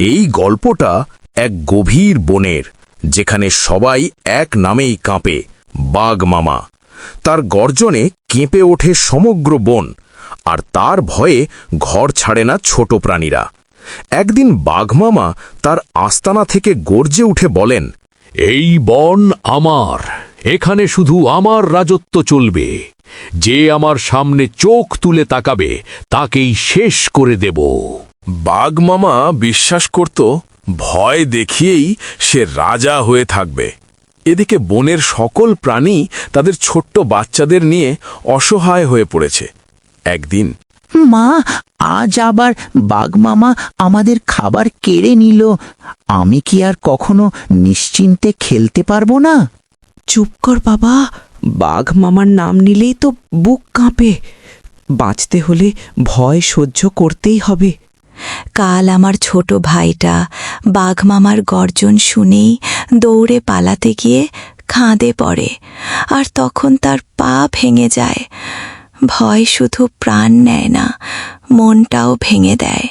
এই গল্পটা এক গভীর বনের, যেখানে সবাই এক নামেই কাঁপে, বাঘ মামা। তার গর্জনে কেঁপে ওঠে সমগ্র বন, আর তার ভয়ে ঘর ছাড়ে না ছোট প্রাণীরা। একদিন বাঘমামা তার আস্তানা থেকে গর্জে উঠে বলেন, এই বন আমার, এখানে শুধু আমার রাজত্ব চলবে। যে আমার সামনে চোখ তুলে তাকাবে, তাকেই শেষ করে দেব। বাঘ মামা বিশ্বাস করত ভয় দেখিয়েই সে রাজা হয়ে থাকবে। এদিকে বনের সকল প্রাণী তাদের ছোট্ট বাচ্চাদের নিয়ে অসহায় হয়ে পড়েছে। একদিন মা আজ আবার বাঘমামা আমাদের খাবার কেড়ে নিল। আমি কি আর কখনো নিশ্চিন্তে খেলতে পারব না? চুপ কর বাবা। বাঘ মামার নাম নিলেই তো বুক কাঁপে। বাঁচতে হলে ভয় সহ্য করতেই হবে। কাল আমার ছোট ভাইটা বাঘমামার গর্জন শুনেই দৌড়ে পালাতে গিয়ে খাঁদে পড়ে, আর তখন তার পা ভেঙে যায়। ভয় শুধু প্রাণ নেয় না, মনটাও ভেঙে দেয়।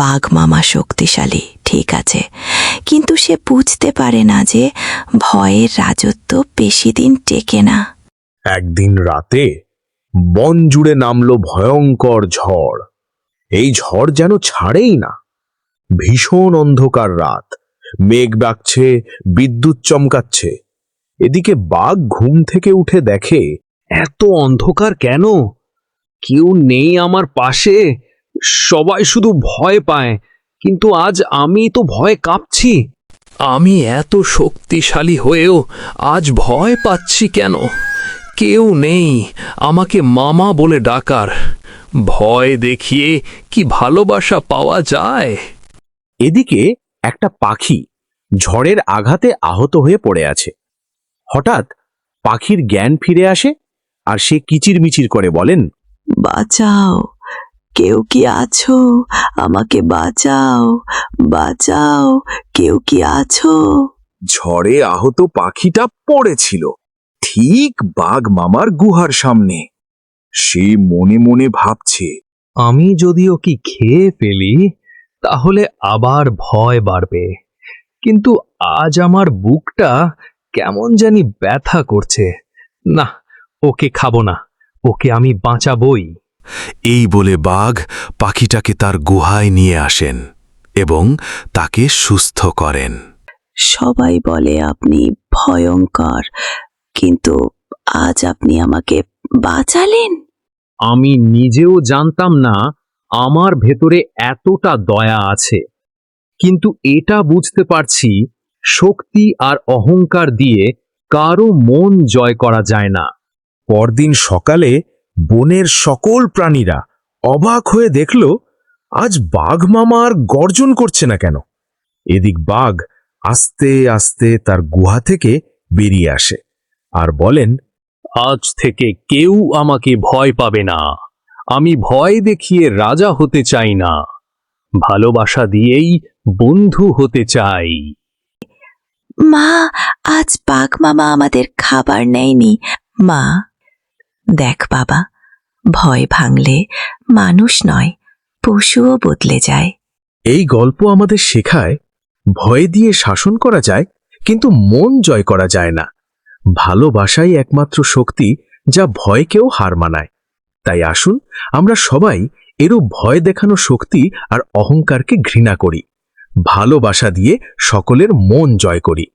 বাঘমামা শক্তিশালী, ঠিক আছে, কিন্তু সে বুঝতে পারে না যে ভয়ের রাজত্ব বেশি দিন টেকে না। একদিন রাতে বন জুড়ে নামল ভয়ঙ্কর ঝড়। এই ঝড় যেন ছাড়েই না। ভীষণ অন্ধকার রাত। মেঘ ডাকছে, বিদ্যুৎ চমকাচ্ছে। এদিকে বাঘ ঘুম থেকে উঠে দেখে, এত অন্ধকার কেন? কেউ নেই আমার পাশে। সবাই শুধু ভয় পায়। কিন্তু আজ আমি তো ভয় কাঁপছি। আমি এত শক্তিশালী হয়েও আজ ভয় পাচ্ছি কেন? কেউ নেই আমাকে মামা বলে ডাকার। ভয় দেখিয়ে কি ভালোবাসা পাওয়া যায়? এদিকে একটা পাখি ঝড়ের আঘাতে আহত হয়ে পড়ে আছে। হঠাৎ পাখির জ্ঞান ফিরে আসে আর সে কিচিরমিচির করে বলেন বাঁচাও কেউ কি আছো? আমাকে বাঁচাও বাঁচাও কেউ কি আছো? ঝড়ে আহত পাখিটা পড়েছিল ঠিক বাঘ মামার গুহার সামনে। সে মনে মনে ভাবছে আমি যদি ওকে খেয়ে ফেলি তাহলে আবার ভয় বাড়বে। কিন্তু আজ আমার বুকটা কেমন জানি ব্যথা করছে। না ওকে খাব না ওকে আমি বাঁচাবই। এই বলে বাঘ পাখিটাকে তার গুহায় নিয়ে আসেন এবং তাকে সুস্থ করেন। সবাই বলে আপনি ভয়ঙ্কর কিন্তু আজ আপনি আমাকে বাঁচালেন? আমি নিজেও জানতাম না আমার ভেতরে এতটা দয়া আছে। কিন্তু এটা বুঝতে পারছি শক্তি আর অহংকার দিয়ে কারও মন জয় করা যায় না। পরদিন সকালে বনের সকল প্রাণীরা অবাক হয়ে দেখল, আজ বাঘ মামা আর গর্জন করছে না কেন? এদিক বাঘ আস্তে আস্তে তার গুহা থেকে বেরিয়ে আসে আর বলেন আজ থেকে কেউ আমাকে ভয় পাবে না। আমি ভয় দেখিয়ে রাজা হতে চাই না। ভালোবাসা দিয়েই বন্ধু হতে চাই। মা আজ বাঘ মামা আমাদের খাবার নেয়নি। মা দেখ বাবা ভয় ভাঙলে মানুষ নয় পশুও বদলে যায়। এই গল্প আমাদের শেখায় ভয় দিয়ে শাসন করা যায় কিন্তু মন জয় করা যায় না। ভালোবাসাই একমাত্র শক্তি যা ভয়কেও হার মানায়। তাই আসুন, আমরা সবাই এরূপ ভয় দেখানো শক্তি আর অহংকারকে ঘৃণা করি। ভালোবাসা দিয়ে সকলের মন জয় করি।